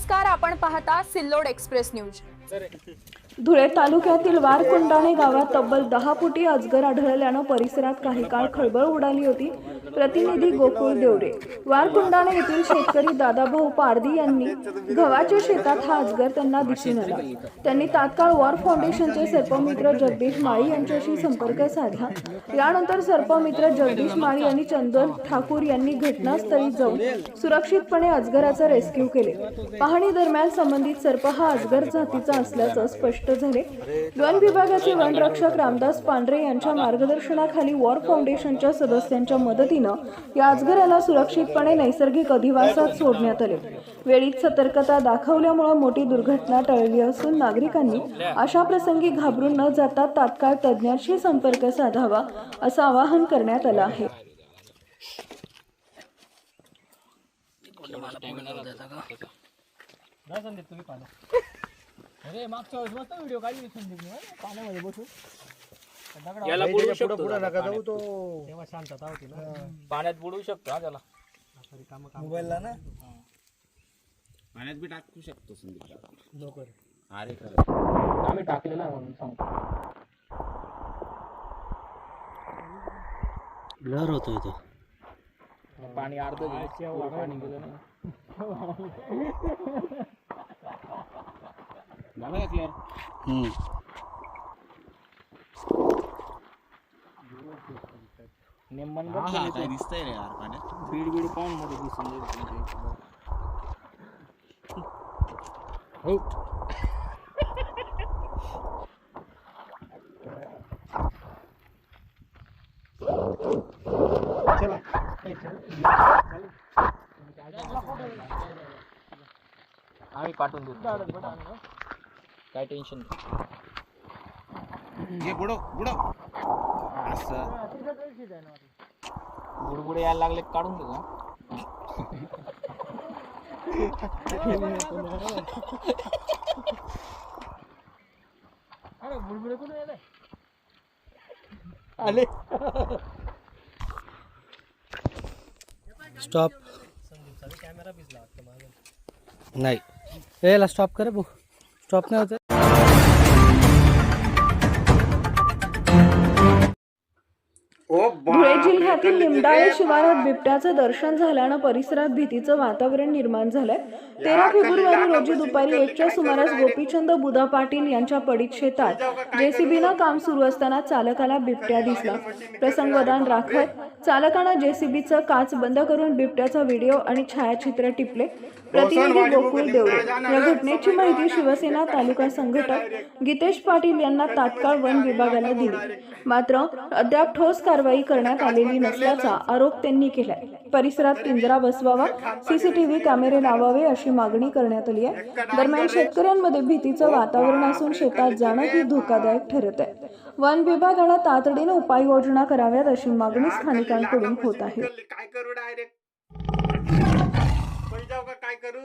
नमस्कार आपण पाहता सिल्लोड एक्सप्रेस न्यूज. धुळे तालुक्यातील वारकुंडाणे गावात तब्बल दहा फुटी अजगर आढळल्यानं परिसरात काही काळ खळबळ उडाली होती. प्रतिनिधी गोकुळ देवरे वारकुंडाणे येथील शेतकरी दादाभाऊ पारदी यांनी गव्हाच्या शेतात हा अजगर त्यांना दिसून आला. त्यांनी तात्काळ वॉर फाउंडेशनचे सर्पमित्र जगदीश माळी यांच्याशी संपर्क साधला. यानंतर सर्पमित्र जगदीश माळी आणि चंदन ठाकूर यांनी घटनास्थळी जाऊन सुरक्षितपणे अजगराचा रेस्क्यू केले. पाहणी दरम्यान संबंधित सर्प हा अजगर जातीचा असल्याचं स्पष्ट झाले. वन विभागाचे वनरक्षक रामदास पांढरे यांच्या मार्गदर्शनाखाली वॉर फाउंडेशनच्या सदस्यांच्या मदतीनं या अजगराला सुरक्षितपणे नैसर्गिक अधिवासात सोडण्यात आले. वेळीच सतर्कता दाखवल्यामुळे मोठी दुर्घटना टळली असून नागरिकांनी अशा प्रसंगी घाबरून न जाता तात्काळ तज्ज्ञांशी संपर्क साधावा असं आवाहन करण्यात आलं आहे. अरे मागच्या वेळेस मस्त व्हिडिओ काढली संदीप पाण्यामध्ये बसून याला बुडवू शकतो पुढे नका जाऊ तो. तेव्हा शांतता होती ना. पाण्यात बुडवू शकतो हा त्याला. मोबाईलला ना? पाण्यात बी टाकू शकतो संदीप लवकर. अरे खरं. आम्ही टाकलेला आहे म्हणून सांगतो. ब्लर होतो इथं पाणी अर्ध पाणी गेलं ना. झालं का क्लिअर नेमन हा हा काय दिसतंय रे यार पाण्यात. बीड बीड पाहून मध्ये दिसून जाईल हो. आम्ही पाठवून देतो काय टेन्शन घे बुडव बुडव असं बुडबुडे यायला लागले की काढून अरे बुडबुडे कुठे येत आले स्टॉप नाही. याला स्टॉप कर भाऊ. स्टॉप नाही होत जिल्ह्यातील लिमडाळे शिवारात बिबट्याचं दर्शन झाल्यानं परिसरात भीतीचं वातावरण निर्माण झालंय. तेरा फेब्रुवारी रोजी दुपारी एकच्या सुमारास गोपीचंद बुधा पाटील यांच्या पडीक शेतात जेसीबीनं काम सुरू असताना चालकाला बिबट्या दिसला. प्रसंगवदान राखत चालकानं जेसीबीचं काच बंद करून बिबट्याचा व्हिडिओ आणि छायाचित्र टिपले. प्रतिनिधी गोकुळ देवरे. या घटनेची माहिती शिवसेना तालुका संघटक गीतेश पाटील यांना तात्काळ वन विभागाला दिली. मात्र अद्याप ठोस कारवाई करण्यात आलेली नसल्याचा आरोप त्यांनी केलाय. परिसरात पिंजरा बसवावा सीसीटीव्ही कॅमेरे लावावे अशी मागणी करण्यात आली आहे. दरम्यान शेतकऱ्यांमध्ये भीतीचं वातावरण असून शेतात जाणं ही धोकादायक ठरत आहे वन विभागानं तातडीनं उपाययोजना कराव्यात अशी मागणी स्थानिकांकडून होत आहे. काय करू?